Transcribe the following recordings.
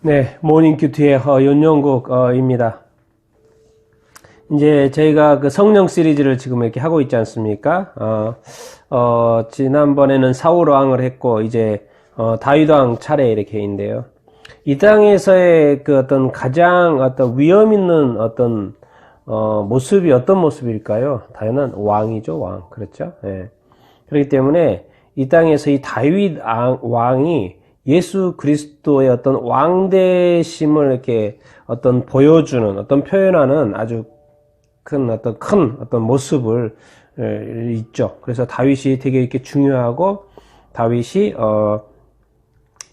네, 모닝 큐티의 어, 윤용국입니다. 이제 저희가 그 성령 시리즈를 지금 이렇게 하고 있지 않습니까? 어, 어, 지난번에는 사울 왕을 했고, 이제, 어, 다윗 왕 차례 이렇게 인데요. 이 땅에서의 그 어떤 가장 어떤 위험 있는 어떤, 어, 모습이 어떤 모습일까요? 당연한 왕이죠, 왕. 그렇죠? 예. 그렇기 때문에 이 땅에서 이 다윗 왕이 예수 그리스도의 어떤 왕대심을 이렇게 어떤 보여주는 어떤 표현하는 아주 큰 어떤 큰 어떤 모습을 있죠. 그래서 다윗이 되게 이렇게 중요하고 다윗이 어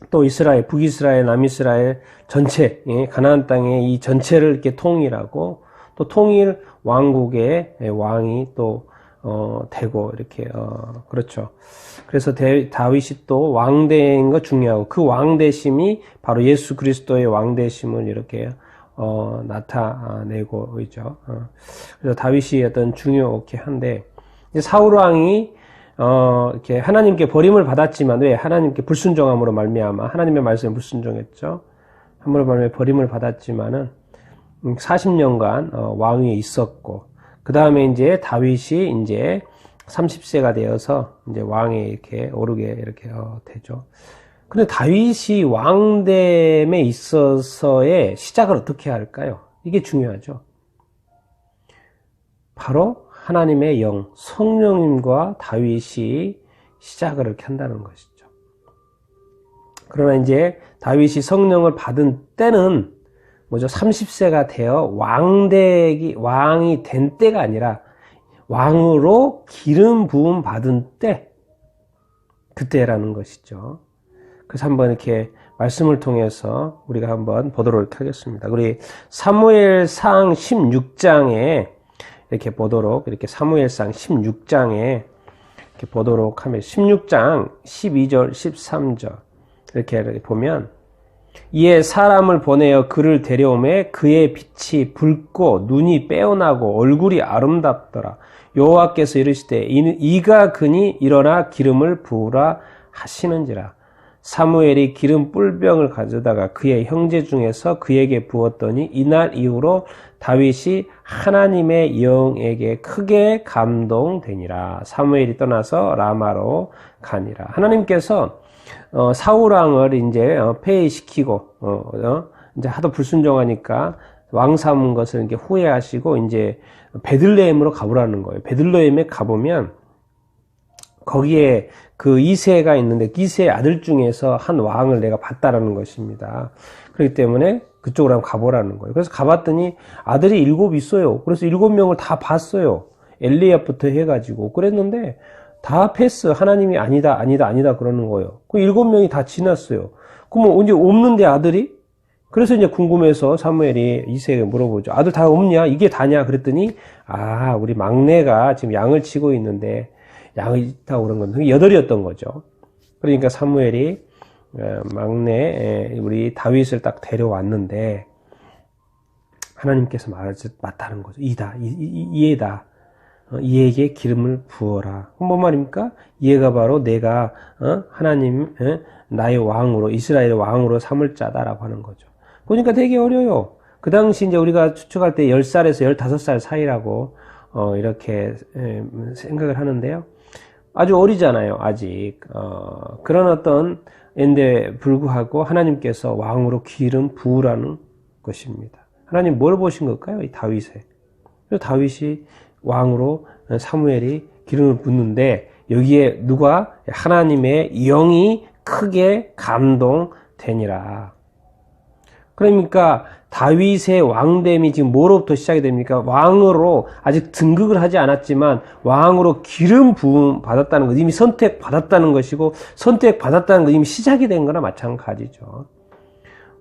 또 이스라엘 북이스라엘 남이스라엘 전체 예, 가나안 땅의 이 전체를 이렇게 통일하고 또 통일 왕국의 왕이 또 어, 되고 이렇게 어, 그렇죠. 그래서 대, 다윗이 또 왕대인 거 중요하고 그 왕대심이 바로 예수 그리스도의 왕대심을 이렇게 어, 나타내고 있죠. 어. 그래서 다윗이 어떤 중요하게 한데 사울 왕이 어, 이렇게 하나님께 버림을 받았지만 왜 하나님께 불순종함으로 말미암아 하나님의 말씀에 불순종했죠. 함으로 말미암아 버림을 받았지만은 40년간 어, 왕위에 있었고 그 다음에 이제 다윗이 이제 30세가 되어서 이제 왕에 이렇게 오르게 이렇게 어, 되죠. 근데 다윗이 왕됨에 있어서의 시작을 어떻게 할까요? 이게 중요하죠. 바로 하나님의 영, 성령님과 다윗이 시작을 이렇게 한다는 것이죠. 그러나 이제 다윗이 성령을 받은 때는 뭐죠? 30세가 되어 왕대기, 왕이 된 때가 아니라 왕으로 기름 부음 받은 때, 그때라는 것이죠. 그래서 한번 이렇게 말씀을 통해서 우리가 한번 보도록 하겠습니다. 우리 사무엘상 16장에 이렇게 보도록, 이렇게 사무엘상 16장에 이렇게 보도록 하면 16장 12절, 13절 이렇게 보면 이에 사람을 보내어 그를 데려오매 그의 빛이 붉고 눈이 빼어나고 얼굴이 아름답더라. 여호와께서 이르시되 이가 그니 일어나 기름을 부으라 하시는지라. 사무엘이 기름 뿔병을 가져다가 그의 형제 중에서 그에게 부었더니 이날 이후로 다윗이 하나님의 영에게 크게 감동되니라. 사무엘이 떠나서 라마로 가니라. 하나님께서 어, 사우랑을 이제 어, 폐위시키고 어, 어, 이제 하도 불순종하니까 왕 삼은 것을 이렇게 후회하시고 이제 베들레헴으로 가보라는 거예요. 베들레헴에 가보면 거기에 그 이세가 있는데 이세의 아들 중에서 한 왕을 내가 봤다라는 것입니다. 그렇기 때문에 그쪽으로 한번 가보라는 거예요. 그래서 가봤더니 아들이 일곱 있어요. 그래서 일곱 명을 다 봤어요. 엘리압부터 해가지고 그랬는데 다 패스 하나님이 아니다 아니다 아니다 그러는 거예요. 그 일곱 명이 다 지났어요. 그러면 언제 없는데 아들이? 그래서 이제 궁금해서 사무엘이 이세에게 물어보죠. 아들 다 없냐? 이게 다냐? 그랬더니 아 우리 막내가 지금 양을 치고 있는데 양을 있다고 그런 건데 여덟이었던 거죠. 그러니까 사무엘이 어, 막내 우리 다윗을 딱 데려왔는데 하나님께서 말하지 맞다는 거죠. 이다, 이, 이, 이해다. 어, 이에게 기름을 부어라. 뭔 말입니까? 이해가 바로 내가 어? 하나님 나의 왕으로 이스라엘의 왕으로 삼을 자다라고 하는 거죠. 보니까 되게 어려요. 그 당시 이제 우리가 추측할 때 10살에서 15살 사이라고 어, 이렇게 생각을 하는데요. 아주 어리잖아요, 아직. 어, 그런 어떤 인데 불구하고 하나님께서 왕으로 기름 부으라는 것입니다. 하나님 뭘 보신 걸까요? 이 다윗에. 다윗이 왕으로 사무엘이 기름을 붓는데 여기에 누가 하나님의 영이 크게 감동되니라. 그러니까 다윗의 왕됨이 지금 뭐로부터 시작이 됩니까? 왕으로 아직 등극을 하지 않았지만 왕으로 기름 부음 받았다는 것, 이미 선택 받았다는 것이고 선택 받았다는 것 이미 시작이 된 거나 마찬가지죠.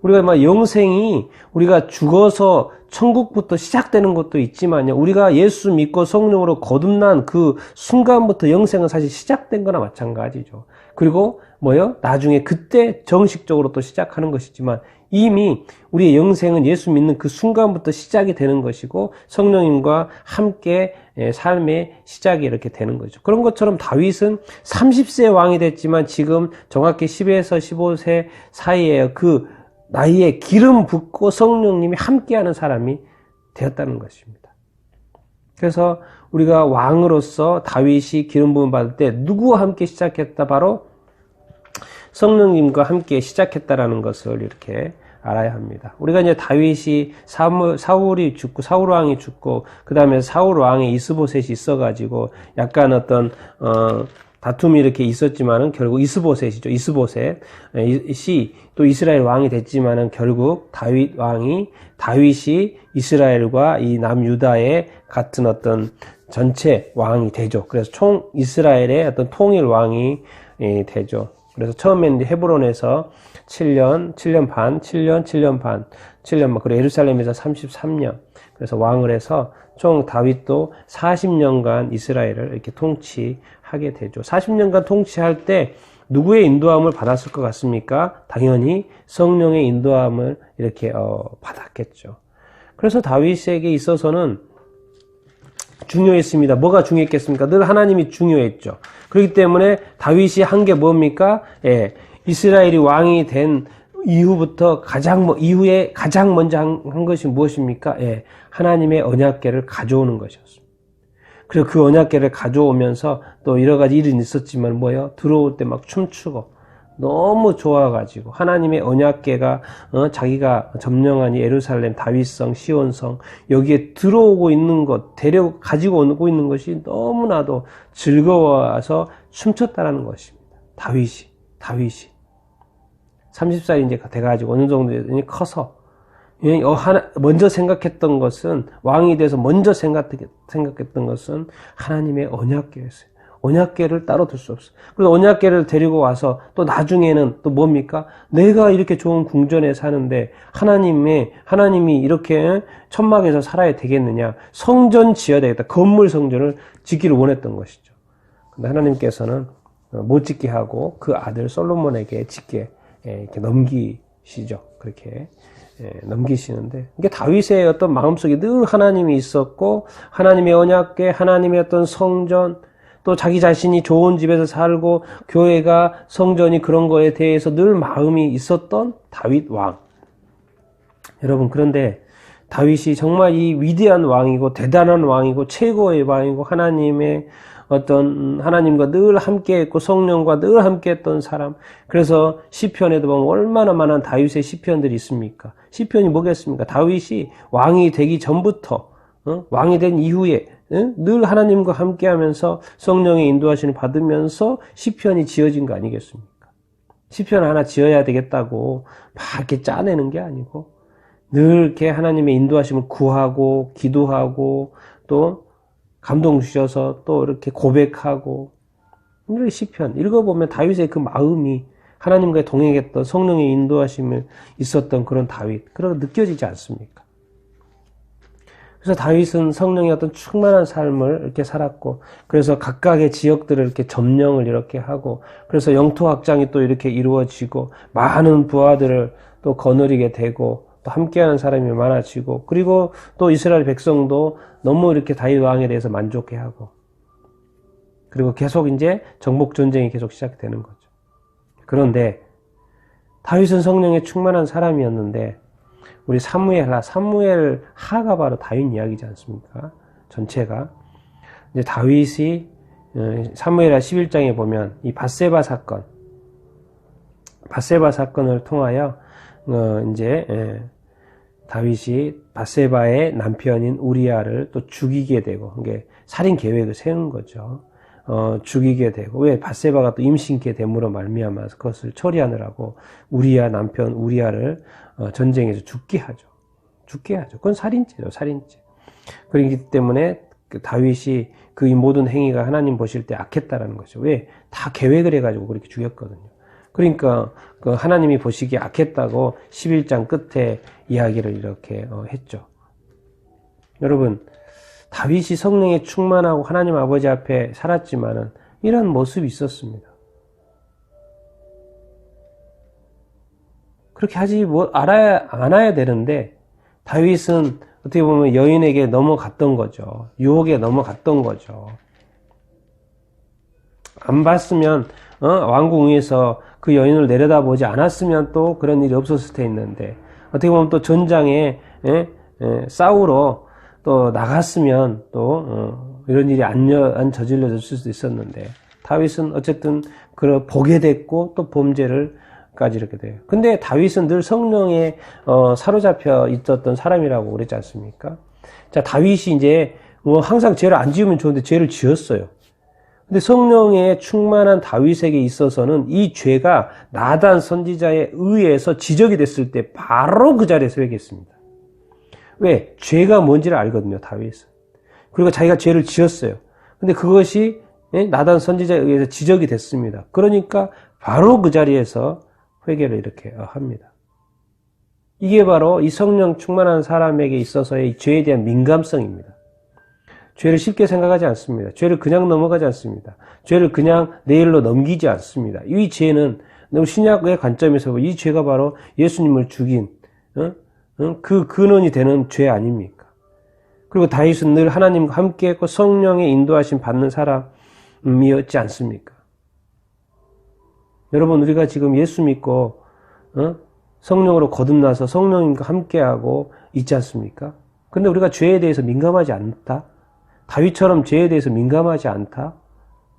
우리가 막 영생이 우리가 죽어서 천국부터 시작되는 것도 있지만요. 우리가 예수 믿고 성령으로 거듭난 그 순간부터 영생은 사실 시작된 거나 마찬가지죠. 그리고 뭐요? 나중에 그때 정식적으로 또 시작하는 것이지만 이미 우리의 영생은 예수 믿는 그 순간부터 시작이 되는 것이고 성령님과 함께 예, 삶의 시작이 이렇게 되는 거죠. 그런 것처럼 다윗은 30세 왕이 됐지만 지금 정확히 10에서 15세 사이에 그 나이에 기름 붓고 성령님이 함께하는 사람이 되었다는 것입니다. 그래서 우리가 왕으로서 다윗이 기름 부음 받을 때 누구와 함께 시작했다 바로 성령님과 함께 시작했다라는 것을 이렇게 알아야 합니다. 우리가 이제 다윗이 사울이 죽고 사울 왕이 죽고 그 다음에 사울 왕의 이스보셋이 있어가지고 약간 어떤 어, 다툼이 이렇게 있었지만은 결국 이스보셋이죠. 이스보셋이 또 이스라엘 왕이 됐지만은 결국 다윗 왕이 다윗이 이스라엘과 이 남유다의 같은 어떤 전체 왕이 되죠. 그래서 총 이스라엘의 어떤 통일 왕이 예, 되죠. 그래서 처음에는 헤브론에서 7년, 7년 반, 7년, 7년 반, 7년 반, 그리고 예루살렘에서 33년. 그래서 왕을 해서 총 다윗도 40년간 이스라엘을 이렇게 통치하게 되죠. 40년간 통치할 때 누구의 인도함을 받았을 것 같습니까? 당연히 성령의 인도함을 이렇게 어, 받았겠죠. 그래서 다윗에게 있어서는 중요했습니다. 뭐가 중요했겠습니까? 늘 하나님이 중요했죠. 그렇기 때문에 다윗이 한 게 뭡니까? 예, 이스라엘이 왕이 된 이후부터 가장 뭐 이후에 가장 먼저 한, 한 것이 무엇입니까? 예, 하나님의 언약궤를 가져오는 것이었습니다. 그리고 그 언약궤를 가져오면서 또 여러 가지 일은 있었지만 뭐요? 들어올 때 막 춤추고 너무 좋아가지고 하나님의 언약궤가 어, 자기가 점령한 이 예루살렘 다윗성 시온성 여기에 들어오고 있는 것 데려 가지고 오고 있는 것이 너무나도 즐거워서 춤췄다라는 것입니다. 다윗이 다윗이 30살이 이제 돼가지고 어느 정도 커서 어, 먼저 생각했던 것은 왕이 돼서 먼저 생각했던 것은 하나님의 언약궤였어요. 언약계를 따로 둘 수 없어. 그래서 언약계를 데리고 와서 또 나중에는 또 뭡니까? 내가 이렇게 좋은 궁전에 사는데 하나님의 하나님이 이렇게 천막에서 살아야 되겠느냐? 성전 지어야 되겠다. 건물 성전을 짓기를 원했던 것이죠. 근데 하나님께서는 못 짓게 하고 그 아들 솔로몬에게 짓게 예, 이렇게 넘기시죠. 그렇게 예, 넘기시는데 이게 다윗의 어떤 마음속에 늘 하나님이 있었고 하나님의 언약계, 하나님의 어떤 성전 또 자기 자신이 좋은 집에서 살고 교회가 성전이 그런 거에 대해서 늘 마음이 있었던 다윗 왕. 여러분 그런데 다윗이 정말 이 위대한 왕이고 대단한 왕이고 최고의 왕이고 하나님의 어떤 하나님과 늘 함께했고 성령과 늘 함께했던 사람. 그래서 시편에도 보면 얼마나 많은 다윗의 시편들이 있습니까? 시편이 뭐겠습니까? 다윗이 왕이 되기 전부터 어? 왕이 된 이후에 늘 하나님과 함께하면서 성령의 인도하심을 받으면서 시편이 지어진 거 아니겠습니까? 시편 하나 지어야 되겠다고 막 이렇게 짜내는 게 아니고 늘 이렇게 하나님의 인도하심을 구하고 기도하고 또 감동 주셔서 또 이렇게 고백하고 이렇게 시편 읽어보면 다윗의 그 마음이 하나님과 동행했던 성령의 인도하심을 있었던 그런 다윗 그런 느껴지지 않습니까? 그래서 다윗은 성령의 어떤 충만한 삶을 이렇게 살았고, 그래서 각각의 지역들을 이렇게 점령을 이렇게 하고, 그래서 영토 확장이 또 이렇게 이루어지고, 많은 부하들을 또 거느리게 되고, 또 함께하는 사람이 많아지고, 그리고 또 이스라엘 백성도 너무 이렇게 다윗 왕에 대해서 만족해하고, 그리고 계속 이제 정복 전쟁이 계속 시작되는 거죠. 그런데 다윗은 성령의 충만한 사람이었는데 우리 사무엘 하, 사무엘 하가 바로 다윗 이야기지 않습니까? 전체가. 이제 다윗이 어, 사무엘하 11장에 보면 이 바세바 사건, 바세바 사건을 통하여 어 이제 예, 다윗이 바세바의 남편인 우리아를 또 죽이게 되고 이게 살인 계획을 세운 거죠. 어, 죽이게 되고 왜 바세바가 또 임신케 됨으로 말미암아서 그것을 처리하느라고 우리아 남편 우리아를 어, 전쟁에서 죽게 하죠. 죽게 하죠. 그건 살인죄죠, 살인죄. 그렇기 때문에 그 다윗이 그 모든 행위가 하나님 보실 때 악했다라는 거죠. 왜? 다 계획을 해가지고 그렇게 죽였거든요. 그러니까 그 하나님이 보시기에 악했다고 11장 끝에 이야기를 이렇게 어, 했죠. 여러분, 다윗이 성령에 충만하고 하나님 아버지 앞에 살았지만은 이런 모습이 있었습니다. 그렇게 하지 뭐 알아야 안아야 되는데 다윗은 어떻게 보면 여인에게 넘어갔던 거죠. 유혹에 넘어갔던 거죠. 안 봤으면 어? 왕궁 위에서 그 여인을 내려다보지 않았으면 또 그런 일이 없었을 테있는데 어떻게 보면 또 전장에 예? 예, 싸우러 또 나갔으면 또 어, 이런 일이 안, 여, 안 저질러졌을 수도 있었는데 다윗은 어쨌든 그 보게 됐고 또 범죄를 까지 이렇게 돼요. 근데 다윗은 늘 성령에 어, 사로잡혀 있었던 사람이라고 그랬지 않습니까? 자 다윗이 이제 뭐 항상 죄를 안 지으면 좋은데 죄를 지었어요. 근데 성령에 충만한 다윗에게 있어서는 이 죄가 나단 선지자에 의해서 지적이 됐을 때 바로 그 자리에서 회개했습니다. 왜? 죄가 뭔지를 알거든요, 다윗은. 그리고 자기가 죄를 지었어요. 근데 그것이 예? 나단 선지자에 의해서 지적이 됐습니다. 그러니까 바로 그 자리에서 회개를 이렇게 합니다. 이게 바로 이 성령 충만한 사람에게 있어서의 죄에 대한 민감성입니다. 죄를 쉽게 생각하지 않습니다. 죄를 그냥 넘어가지 않습니다. 죄를 그냥 내일로 넘기지 않습니다. 이 죄는 신약의 관점에서 이 죄가 바로 예수님을 죽인 어? 어? 그 근원이 되는 죄 아닙니까? 그리고 다윗은 늘 하나님과 함께했고 성령의 인도하심 받는 사람이었지 않습니까? 여러분 우리가 지금 예수 믿고 어? 성령으로 거듭나서 성령님과 함께하고 있지 않습니까? 근데 우리가 죄에 대해서 민감하지 않다? 다윗처럼 죄에 대해서 민감하지 않다?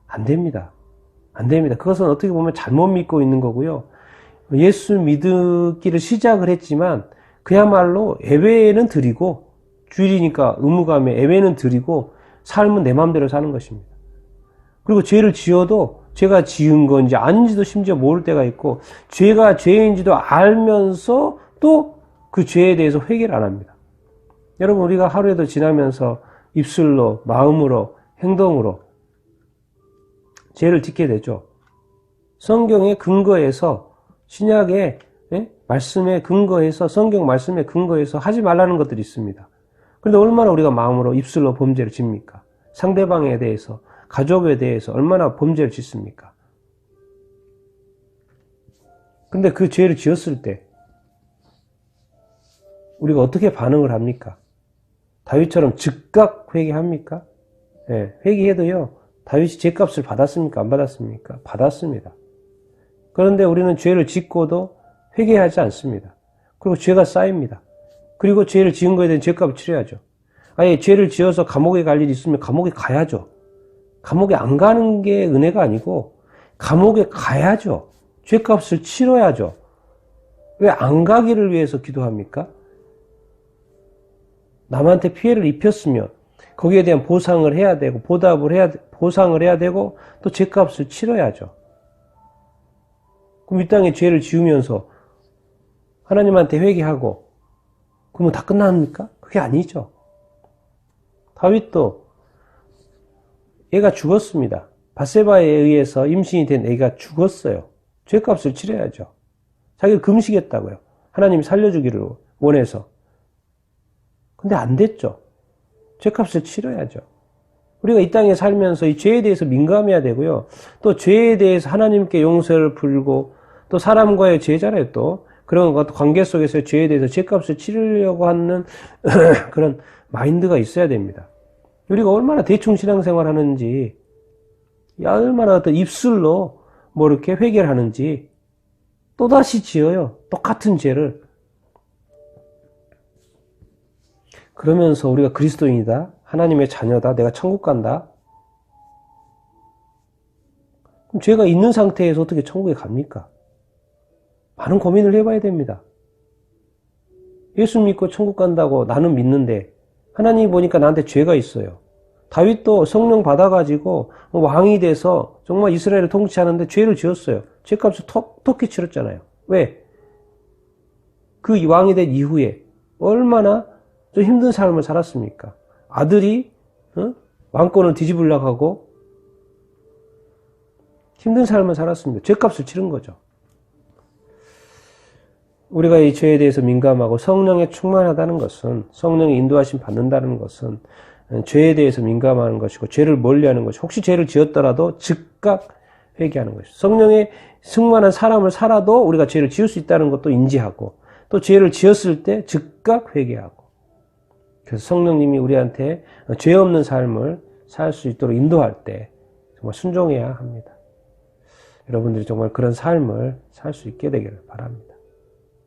안 됩니다. 안 됩니다. 그것은 어떻게 보면 잘못 믿고 있는 거고요. 예수 믿기를 시작을 했지만 그야말로 예배는 드리고 주일이니까 의무감에 예배는 드리고 삶은 내 마음대로 사는 것입니다. 그리고 죄를 지어도 죄가 지은 건지 아닌지도 심지어 모를 때가 있고 죄가 죄인지도 알면서 또 그 죄에 대해서 회개를 안 합니다. 여러분 우리가 하루에도 지나면서 입술로 마음으로 행동으로 죄를 짓게 되죠. 성경의 근거에서 신약의 예? 말씀에 근거해서 성경 말씀에 근거해서 하지 말라는 것들이 있습니다. 그런데 얼마나 우리가 마음으로 입술로 범죄를 짓니까? 상대방에 대해서 가족에 대해서 얼마나 범죄를 짓습니까? 근데 그 죄를 지었을 때 우리가 어떻게 반응을 합니까? 다윗처럼 즉각 회개합니까? 네, 회개해도요. 다윗이 죄값을 받았습니까? 안 받았습니까? 받았습니다. 그런데 우리는 죄를 짓고도 회개하지 않습니다. 그리고 죄가 쌓입니다. 그리고 죄를 지은 거에 대한 죄값을 치러야죠. 아예 죄를 지어서 감옥에 갈 일이 있으면 감옥에 가야죠. 감옥에 안 가는 게 은혜가 아니고 감옥에 가야죠. 죄값을 치러야죠. 왜 안 가기를 위해서 기도합니까? 남한테 피해를 입혔으면 거기에 대한 보상을 해야 되고 보답을 해야 보상을 해야 되고 또 죄값을 치러야죠. 그럼 이 땅에 죄를 지으면서 하나님한테 회개하고 그러면 다 끝납니까? 그게 아니죠. 다윗도 얘가 죽었습니다. 바세바에 의해서 임신이 된 애가 죽었어요. 죄값을 치러야죠. 자기를 금식했다고요. 하나님이 살려주기를 원해서. 근데 안 됐죠. 죄값을 치러야죠. 우리가 이 땅에 살면서 이 죄에 대해서 민감해야 되고요. 또 죄에 대해서 하나님께 용서를 풀고 또 사람과의 죄잖아요. 또 그런 것 관계 속에서 죄에 대해서 죄값을 치르려고 하는 그런 마인드가 있어야 됩니다. 우리가 얼마나 대충 신앙생활 하는지, 얼마나 어떤 입술로 뭐 이렇게 회개를 하는지, 또다시 지어요. 똑같은 죄를. 그러면서 우리가 그리스도인이다. 하나님의 자녀다. 내가 천국 간다. 그럼 죄가 있는 상태에서 어떻게 천국에 갑니까? 많은 고민을 해봐야 됩니다. 예수 믿고 천국 간다고 나는 믿는데 하나님이 보니까 나한테 죄가 있어요. 다윗도 성령 받아가지고 왕이 돼서 정말 이스라엘을 통치하는데 죄를 지었어요. 죄값을 톡 톡히 치렀잖아요. 왜? 그 왕이 된 이후에 얼마나 좀 힘든 삶을 살았습니까? 아들이 어? 왕권을 뒤집으려고 하고 힘든 삶을 살았습니다. 죄값을 치른 거죠. 우리가 이 죄에 대해서 민감하고 성령에 충만하다는 것은 성령의 인도하심 받는다는 것은 죄에 대해서 민감하는 것이고 죄를 멀리하는 것이 혹시 죄를 지었더라도 즉각 회개하는 것이죠. 성령의 승만한 사람을 살아도 우리가 죄를 지을 수 있다는 것도 인지하고 또 죄를 지었을 때 즉각 회개하고 그래서 성령님이 우리한테 죄 없는 삶을 살 수 있도록 인도할 때 정말 순종해야 합니다. 여러분들이 정말 그런 삶을 살 수 있게 되기를 바랍니다.